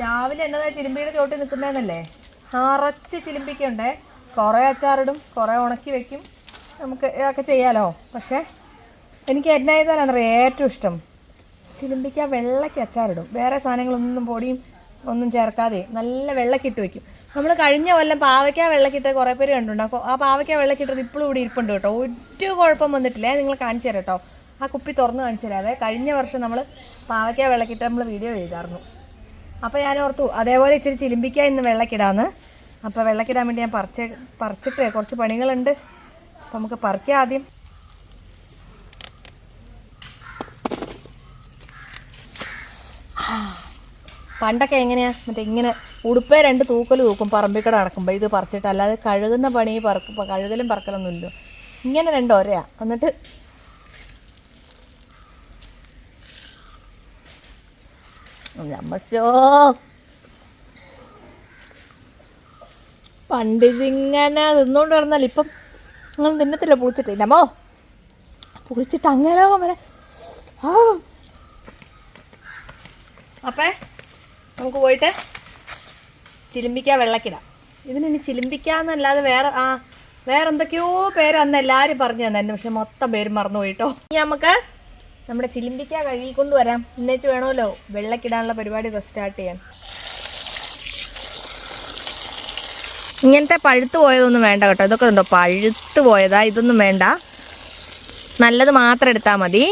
രാവിലെ എന്നതാ ചിലിമ്പിയുടെ ചോട്ടിൽ നിൽക്കുന്നതെന്നല്ലേ? നിറച്ച് ചിലിമ്പിക്കുണ്ടേ. കുറേ അച്ചാറിടും കുറേ ഉണക്കി വെക്കും. നമുക്ക് ഇതൊക്കെ ചെയ്യാലോ? പക്ഷേ എനിക്ക് എന്നാ ചെയ്താലറിയാം ഏറ്റവും ഇഷ്ടം. ചിലിമ്പിക്ക വെള്ളയ്ക്ക് അച്ചാറിടും. വേറെ സാധനങ്ങളൊന്നും പൊടിയും ഒന്നും ചേർക്കാതെ നല്ല വെള്ളക്കിട്ട് വെക്കും. നമ്മൾ കഴിഞ്ഞ കൊല്ലം പാവയ്ക്ക വെള്ളക്കിട്ട് കുറേ പേര് അപ്പോൾ ആ പാവയ്ക്ക വെള്ളക്കിട്ടത് ഇപ്പോഴും ഇവിടെ ഇരിപ്പുണ്ട് കേട്ടോ. ഒരു കുഴപ്പം വന്നിട്ടില്ല. നിങ്ങൾ കാണിച്ചു തരാം കേട്ടോ. ആ കുപ്പി തുറന്ന് കാണിച്ചു തരാവേ. കഴിഞ്ഞ വർഷം നമ്മൾ പാവയ്ക്ക വെള്ളക്കിട്ട് നമ്മൾ വീഡിയോ ചെയ്തായിരുന്നു അപ്പോൾ ഞാൻ ഓർത്തു അതേപോലെ ഇച്ചിരി ചിലിമ്പിക്ക ഇന്ന് വെള്ളക്കിടാന്ന്. അപ്പോൾ വെള്ളക്കിടാൻ വേണ്ടി ഞാൻ പറിച്ച് പറിച്ചിട്ട് കുറച്ച് പണികളുണ്ട്. അപ്പോൾ നമുക്ക് പറിക്കാം ആദ്യം. പണ്ടൊക്കെ എങ്ങനെയാ മറ്റേ ഇങ്ങനെ ഉടുപ്പേ രണ്ട് തൂക്കൽ തൂക്കും പറമ്പിക്കട നടക്കുമ്പോൾ ഇത് പറിച്ചിട്ട്. അല്ലാതെ കഴുകുന്ന പണി പറക്കും കഴുകലും പറക്കലൊന്നുമില്ല ഇങ്ങനെ രണ്ട് ഒരയാ. എന്നിട്ട് നമ്മച്ചോ പണ്ട് ഇതിങ്ങനെ തിന്നുകൊണ്ട് കിടന്നാൽ ഇപ്പം നിങ്ങൾ തിന്നത്തില്ല പുളിച്ചിട്ട്. നമ്മോ പുളിച്ചിട്ട് അങ്ങനെ വരെ. ആ. അപ്പേ നമുക്ക് പോയിട്ട് ചിലിമ്പിക്ക വെള്ളക്കിടാം. ഇതിന് ഇനി ചിലിമ്പിക്ക വേറെ ആ വേറെ എന്തൊക്കെയോ പേര് അന്ന് എല്ലാവരും പറഞ്ഞു തന്നെ പക്ഷെ മൊത്തം പേര് മറന്നു പോയിട്ടോ ഇനി നമുക്ക് നമ്മുടെ ചിലിമ്പിക്ക കഴുകിക്കൊണ്ട് വരാം ഇന്നേച്ച് വേണമല്ലോ. വെള്ളക്കിടാനുള്ള പരിപാടി സ്റ്റാർട്ട് ചെയ്യാൻ. ഇങ്ങനത്തെ പഴുത്ത് പോയതൊന്നും വേണ്ട കേട്ടോ. ഇതൊക്കെ ഉണ്ടോ? പഴുത്ത് പോയതാ. ഇതൊന്നും വേണ്ട. നല്ലത് മാത്രം എടുത്താൽ മതി.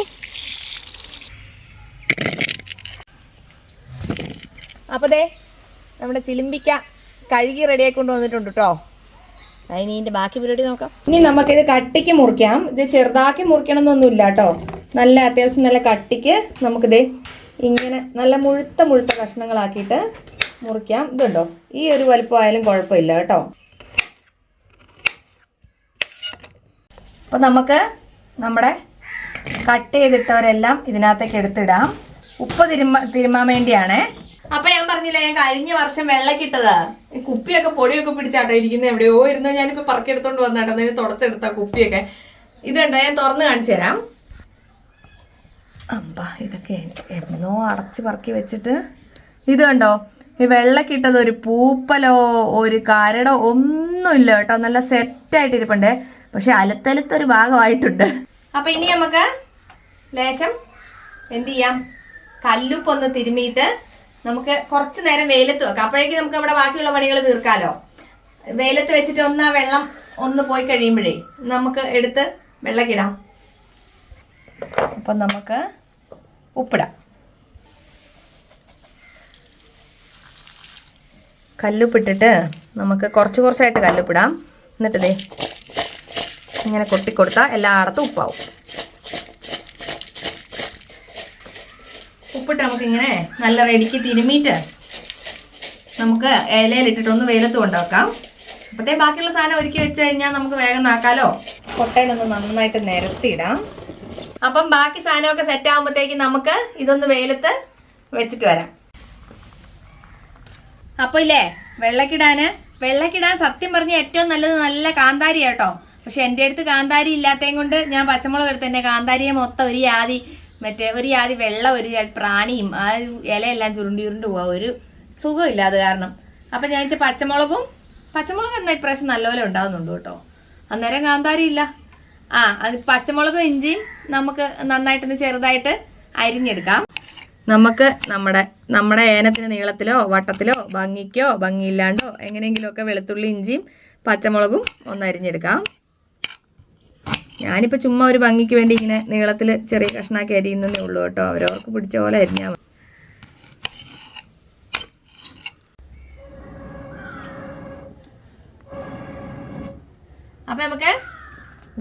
അപ്പോൾ ദേ നമ്മുടെ ചിലിമ്പിക്ക കഴുകി റെഡിയാക്കി കൊണ്ട് വന്നിട്ടുണ്ട് കേട്ടോ. അതിന് ഇതിന്റെ ബാക്കി പരിപാടി നോക്കാം. ഇനി നമുക്കിത് കട്ടിക്ക് മുറിക്കാം. ഇത് ചെറുതാക്കി മുറിക്കണം എന്നൊന്നുമില്ല കേട്ടോ. നല്ല അത്യാവശ്യം നല്ല കട്ടിക്ക് നമുക്കിത് ഇങ്ങനെ നല്ല മുഴുത്ത മുഴുത്ത കഷ്ണങ്ങളാക്കിയിട്ട് മുറിക്കാം. ഇതുണ്ടോ? ഈ ഒരു വലുപ്പമായാലും കുഴപ്പമില്ല കേട്ടോ. അപ്പോൾ നമുക്ക് നമ്മുടെ കട്ട് ചെയ്തിട്ടവരെല്ലാം ഇതിനകത്തേക്ക് എടുത്തിടാം. ഉപ്പ് തിരുമ തിരുമാൻ വേണ്ടിയാണേ. അപ്പൊ ഞാൻ പറഞ്ഞില്ലേ ഞാൻ കഴിഞ്ഞ വർഷം വെള്ളക്കിട്ടതാ. കുപ്പിയൊക്കെ പൊടിയൊക്കെ പിടിച്ചാട്ടോ ഇരിക്കുന്നത് എവിടെയോ ഇരുന്നോ ഞാനിപ്പോ പറക്കെടുത്തോണ്ട് വന്നാട്ടോ അതിന് തുടച്ചെടുത്ത കുപ്പിയൊക്കെ. ഇത് ഞാൻ തുറന്ന് കാണിച്ചു തരാം അമ്പാ ഇതൊക്കെ എന്നോ അടച്ച് പറക്കി വെച്ചിട്ട് ഇത് കണ്ടോ? ഈ വെള്ളക്കിട്ടത് ഒരു പൂപ്പലോ ഒരു കരടോ ഒന്നുമില്ല കേട്ടോ. നല്ല സെറ്റായിട്ട് ഇരിപ്പുണ്ട്. പക്ഷെ അലത്തലത്തൊരു ഭാഗമായിട്ടുണ്ട്. അപ്പൊ ഇനി നമുക്ക് ലേശം എന്ത് ചെയ്യാം? കല്ലുപ്പൊന്ന് തിരുമിയിട്ട് നമുക്ക് കുറച്ച് നേരം വെയിലത്ത് വെക്കാം. അപ്പോഴേക്കും നമുക്ക് നമ്മുടെ ബാക്കിയുള്ള പണികൾ തീർക്കാലോ. വെയിലത്ത് വെച്ചിട്ട് ഒന്ന് ആ വെള്ളം ഒന്ന് പോയി കഴിയുമ്പോഴേ നമുക്ക് എടുത്ത് വെള്ളക്കിടാം. അപ്പം നമുക്ക് ഉപ്പിടാം. കല്ലുപ്പിട്ടിട്ട് നമുക്ക് കുറച്ച് കുറച്ചായിട്ട് കല്ലുപ്പിടാം. എന്നിട്ട് ദേ ഇങ്ങനെ കൊട്ടിക്കൊടുത്താൽ എല്ലായിടത്തും ഉപ്പാവും. ഉപ്പിട്ട് നമുക്കിങ്ങനെ നല്ല റെഡിക്ക് തിരുമിയിട്ട് നമുക്ക് ഇലയിലിട്ടിട്ടൊന്ന് വെയിലത്ത് കൊണ്ടുവെക്കാം അപ്പോഴത്തേ ബാക്കിയുള്ള സാധനം ഒരുക്കി വെച്ച് കഴിഞ്ഞാൽ നമുക്ക് വേഗം നാക്കാലോ. കൊട്ടയിലൊന്ന് നന്നായിട്ട് നിരത്തിയിടാം. അപ്പം ബാക്കി സാധനമൊക്കെ സെറ്റ് ആകുമ്പോഴത്തേക്ക് നമുക്ക് ഇതൊന്ന് വെയിലത്ത് വെച്ചിട്ട് വരാം. അപ്പൊ ഇല്ലേ വെള്ളക്കിടാന് വെള്ളക്കിടാൻ സത്യം പറഞ്ഞ ഏറ്റവും നല്ലത് നല്ല കാന്താരി കേട്ടോ. പക്ഷെ എന്റെ അടുത്ത് കാന്താരി ഇല്ലാത്തതും കൊണ്ട് ഞാൻ പച്ചമുളക് എടുത്ത് തന്നെ കാന്താരിയെ മൊത്തം ഒരു യാതി മറ്റേ ഒരു യാതി വെള്ളം ഒരു പ്രാണിയും ആ ഇലയെല്ലാം ചുരുണ്ടി ചുരുണ്ട് പോവാ. ഒരു സുഖമില്ല അത് കാരണം. അപ്പൊ ഞാൻ വെച്ചാൽ പച്ചമുളകും പച്ചമുളക് എന്നാ ഇപ്രാവശ്യം നല്ലപോലെ ഉണ്ടാകുന്നുണ്ട് കേട്ടോ. അന്നേരം കാന്താരി ഇല്ല ആ അത് പച്ചമുളകും ഇഞ്ചിയും നമുക്ക് നന്നായിട്ടൊന്ന് ചെറുതായിട്ട് അരിഞ്ഞെടുക്കാം. നമുക്ക് നമ്മുടെ നമ്മുടെ ഏനത്തിന് നീളത്തിലോ വട്ടത്തിലോ ഭംഗിക്കോ ഭംഗിയില്ലാണ്ടോ എങ്ങനെയെങ്കിലുമൊക്കെ വെളുത്തുള്ളി ഇഞ്ചിയും പച്ചമുളകും ഒന്ന് അരിഞ്ഞെടുക്കാം. ഞാനിപ്പോൾ ചുമ്മാ ഒരു ഭംഗിക്ക് വേണ്ടി ഇങ്ങനെ നീളത്തിൽ ചെറിയ കഷ്ണാക്കി അരിയുന്നതേ ഉള്ളൂ കേട്ടോ. അവരവർക്ക് പിടിച്ച പോലെ അരിഞ്ഞാൽ അപ്പം നമുക്ക്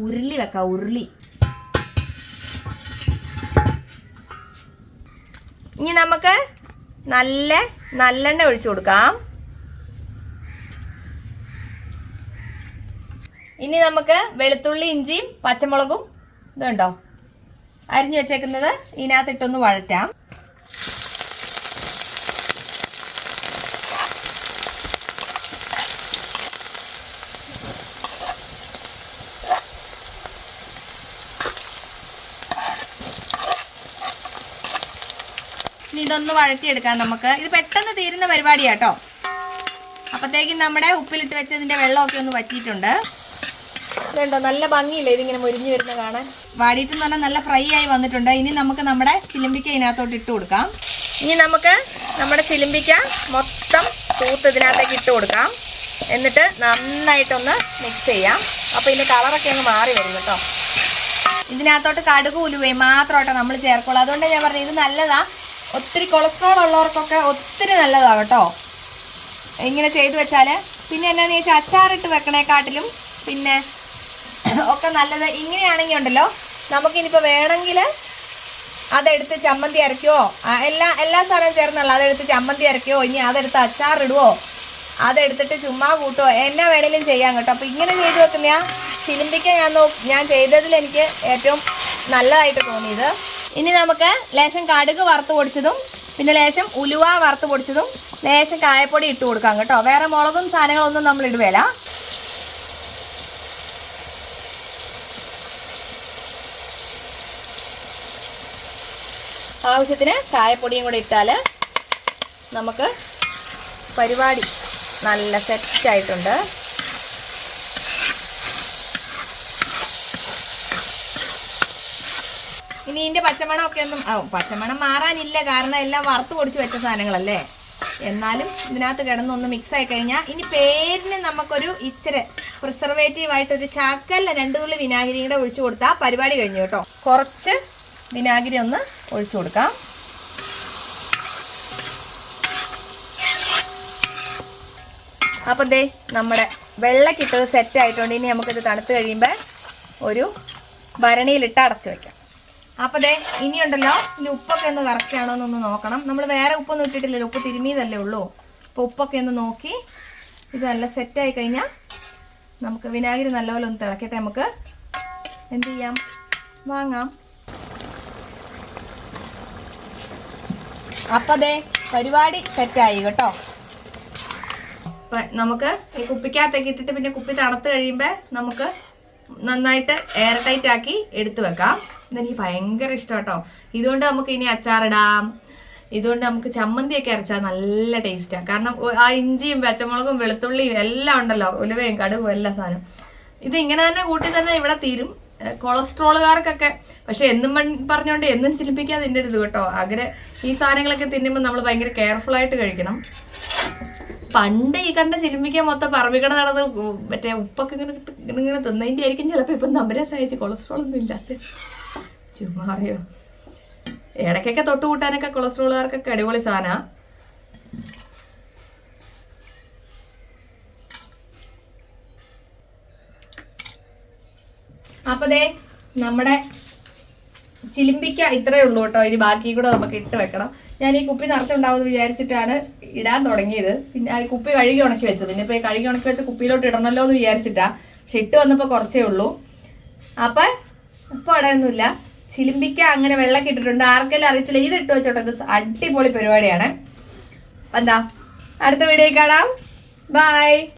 ഉരുളി വെക്കാം ഉരുളി. ഇനി നമുക്ക് നല്ല നല്ലെണ്ണ ഒഴിച്ചു കൊടുക്കാം. ഇനി നമുക്ക് വെളുത്തുള്ളി ഇഞ്ചിയും പച്ചമുളകും ഇതുണ്ടോ? അരിഞ്ഞു വെച്ചേക്കുന്നത് ഇതിനകത്തിട്ടൊന്ന് വഴറ്റാം. ഇതൊന്ന് വഴറ്റിയെടുക്കാം നമുക്ക്. ഇത് പെട്ടെന്ന് തീരുന്ന പരിപാടിയാട്ടോ. അപ്പത്തേക്കും നമ്മുടെ ഉപ്പിലിട്ട് വെച്ചതിന്റെ വെള്ളമൊക്കെ ഒന്ന് വറ്റിയിട്ടുണ്ട്. ഇതുണ്ടോ? നല്ല ഭംഗിയില്ലേ ഇതിങ്ങനെ മുരിഞ്ഞു വരുന്ന കാണാൻ? വാടിയിട്ടെന്ന് പറഞ്ഞാൽ നല്ല ഫ്രൈ ആയി വന്നിട്ടുണ്ട്. ഇനി നമുക്ക് നമ്മുടെ ചിലമ്പിക്ക ഇതിനകത്തോട്ട് ഇട്ട് കൊടുക്കാം. ഇനി നമുക്ക് നമ്മുടെ ചിലമ്പിക്ക മൊത്തം തൂത്ത് ഇതിനകത്തേക്ക് ഇട്ട് കൊടുക്കാം. എന്നിട്ട് നന്നായിട്ടൊന്ന് മിക്സ് ചെയ്യാം. അപ്പോൾ ഇതിന്റെ കളറൊക്കെ അങ്ങ് മാറി വരും കേട്ടോ. ഇതിനകത്തോട്ട് കടുക് ഉലുവയും മാത്രമായിട്ടോ നമ്മൾ ചേർക്കുള്ളൂ. അതുകൊണ്ട് ഞാൻ പറഞ്ഞത് ഇത് നല്ലതാ ഒത്തിരി കൊളസ്ട്രോൾ ഉള്ളവർക്കൊക്കെ ഒത്തിരി നല്ലതാണ് കേട്ടോ. ഇങ്ങനെ ചെയ്തു വെച്ചാൽ പിന്നെ എന്നാന്ന് ചോദിച്ചാൽ അച്ചാറിട്ട് വെക്കണേക്കാട്ടിലും പിന്നെ ഒക്കെ നല്ലത് ഇങ്ങനെയാണെങ്കിൽ ഉണ്ടല്ലോ. നമുക്കിനിപ്പോൾ വേണമെങ്കിൽ അതെടുത്ത് ചമ്മന്തി അരയ്ക്കുവോ എല്ലാ എല്ലാ സാധനവും ചേർന്നല്ല. അതെടുത്ത് ചമ്മന്തി അരയ്ക്കുവോ ഇനി അതെടുത്ത് അച്ചാറിടുവോ? അതെടുത്തിട്ട് ചുമ്മാ കൂട്ടുവോ? എന്നാ വേണേലും ചെയ്യാം കേട്ടോ. അപ്പോൾ ഇങ്ങനെ ചെയ്ത് വെക്കുന്ന ചിലിമ്പിക്ക ഞാൻ നോ ഞാൻ ചെയ്തതിൽ എനിക്ക് ഏറ്റവും നല്ലതായിട്ട് തോന്നിയത്. ഇനി നമുക്ക് ലേശം കടുക് വറുത്ത് പൊടിച്ചതും പിന്നെ ലേശം ഉലുവ വറുത്ത് പൊടിച്ചതും ലേശം കായപ്പൊടി ഇട്ട് കൊടുക്കാം കേട്ടോ. വേറെ മുളകും സാധനങ്ങളൊന്നും നമ്മൾ ഇടുവേല. ആവശ്യത്തിന് കായപ്പൊടിയും കൂടെ ഇട്ടാൽ നമുക്ക് പരിപാടി നല്ല സെറ്റായിട്ടുണ്ട് ഇനി ഇതിന്റെ പച്ചമണം ഒക്കെ ഒന്നും പച്ചമണം മാറാനില്ല. കാരണം എല്ലാം വറുത്ത് പൊടിച്ച് വെച്ച സാധനങ്ങളല്ലേ? എന്നാലും ഇതിനകത്ത് കിടന്നൊന്ന് മിക്സ് ആയി കഴിഞ്ഞാൽ ഇനി പേരിന് നമുക്കൊരു ഇച്ചിരി പ്രിസർവേറ്റീവ് ആയിട്ട് ഒരു ചാക്കല്ല രണ്ടു തുള്ളി വിനാഗിരി കൂടെ ഒഴിച്ചു കൊടുത്താൽ പരിപാടി കഴിഞ്ഞു കേട്ടോ. കുറച്ച് വിനാഗിരി ഒന്ന് ഒഴിച്ചു കൊടുക്കാം. അപ്പം ദേ നമ്മുടെ വെള്ളക്കിട്ടത് സെറ്റ് ആയിട്ടുണ്ട്. ഇനി നമുക്കിത് തണുത്ത് കഴിയുമ്പോൾ ഒരു ഭരണിയിലിട്ട് അടച്ചു വെക്കാം. അപ്പോൾ ദേ ഇനിയുണ്ടല്ലോ ഇനി ഉപ്പൊക്കെ ഒന്ന് കറക്റ്റ് ആണോ എന്നൊന്ന് നോക്കണം. നമ്മൾ വേറെ ഉപ്പൊന്നും ഇട്ടിട്ടില്ലല്ലോ ഉപ്പ് തിരുമിയതല്ലേ ഉള്ളൂ. അപ്പൊ ഉപ്പൊക്കെ ഒന്ന് നോക്കി ഇത് നല്ല സെറ്റായി കഴിഞ്ഞാൽ നമുക്ക് വിനാഗിരി നല്ലപോലെ ഒന്ന് തിളക്കട്ടെ നമുക്ക്. എന്ത് ചെയ്യാം? വാങ്ങാം. അപ്പം ദേ പരിപാടി സെറ്റായി കേട്ടോ. അപ്പൊ നമുക്ക് ഈ കുപ്പിക്കകത്തേക്ക് ഇട്ടിട്ട് പിന്നെ കുപ്പി തണുത്ത് കഴിയുമ്പോൾ നമുക്ക് നന്നായിട്ട് എയർ ടൈറ്റ് ആക്കി എടുത്തു വെക്കാം. ഇതെനിക്ക് ഭയങ്കര ഇഷ്ടം കേട്ടോ ഇതുകൊണ്ട് നമുക്ക് ഇനി അച്ചാറിടാം ഇതുകൊണ്ട് നമുക്ക് ചമ്മന്തിയൊക്കെ അരച്ചാൽ നല്ല ടേസ്റ്റാണ് കാരണം ആ ഇഞ്ചിയും പച്ചമുളകും വെളുത്തുള്ളിയും എല്ലാം ഉണ്ടല്ലോ. ഉലുവയും കടുകും എല്ലാ സാധനം ഇത് ഇങ്ങനെ തന്നെ കൂട്ടി തന്നെ ഇവിടെ തീരും. കൊളസ്ട്രോളുകാർക്കൊക്കെ. പക്ഷെ എന്നും പറഞ്ഞുകൊണ്ട് എന്നും ചിലിപ്പിക്കാതെ തിന്നരുത് കേട്ടോ. അങ്ങനെ ഈ സാധനങ്ങളൊക്കെ തിന്നുമ്പോൾ നമ്മൾ ഭയങ്കര കെയർഫുൾ ആയിട്ട് കഴിക്കണം. പണ്ട് ഈ കണ്ട ചിലിമ്പിക്കാൻ മൊത്തം പറമ്പിക്കട നടന്ന് മറ്റേ ഉപ്പൊക്കെ ഇങ്ങനെ ഇങ്ങനെ തിന്നതിന്റെ ആയിരിക്കും ചിലപ്പോൾ ഇപ്പം നമ്മുടെ സഹിച്ച് കൊളസ്ട്രോൾ ഒന്നും ഇല്ലാത്ത ചുമ്മാ അറിയോ? ഇടയ്ക്കൊക്കെ തൊട്ട് കൂട്ടാനൊക്കെ കൊളസ്ട്രോളുകാർക്കൊക്കെ അടിപൊളി സാധന. അപ്പൊ ദേ നമ്മുടെ ചിലിമ്പിക്ക ഇത്രയേ ഉള്ളൂ കേട്ടോ. ഇനി ബാക്കി കൂടെ നമുക്ക് ഇട്ട് വെക്കണം. ഞാൻ ഈ കുപ്പി നിറച്ചുണ്ടാവും വിചാരിച്ചിട്ടാണ് ഇടാൻ തുടങ്ങിയത്. പിന്നെ ആ കുപ്പി കഴുകി ഉണക്കി വെച്ചത്. പിന്നെ ഇപ്പൊ ഈ കഴുകി ഉണക്കി വെച്ച കുപ്പിയിലോട്ട് ഇടണമല്ലോ എന്ന് വിചാരിച്ചിട്ടാ. പക്ഷെ ഇട്ട് വന്നപ്പോൾ കുറച്ചേ ഉള്ളൂ. അപ്പൊ ഇപ്പൊ അടയൊന്നുമില്ല. ചിലിമ്പിക്ക അങ്ങനെ വെള്ളമൊക്കെ ഇട്ടിട്ടുണ്ട്. ആർക്കെല്ലാം അറിയത്തില്ല. ഇത് ഇട്ട് വെച്ചോട്ടെ. അടിപൊളി പരിപാടിയാണ്. എന്താ അടുത്ത വീഡിയോ കാണാം. ബൈ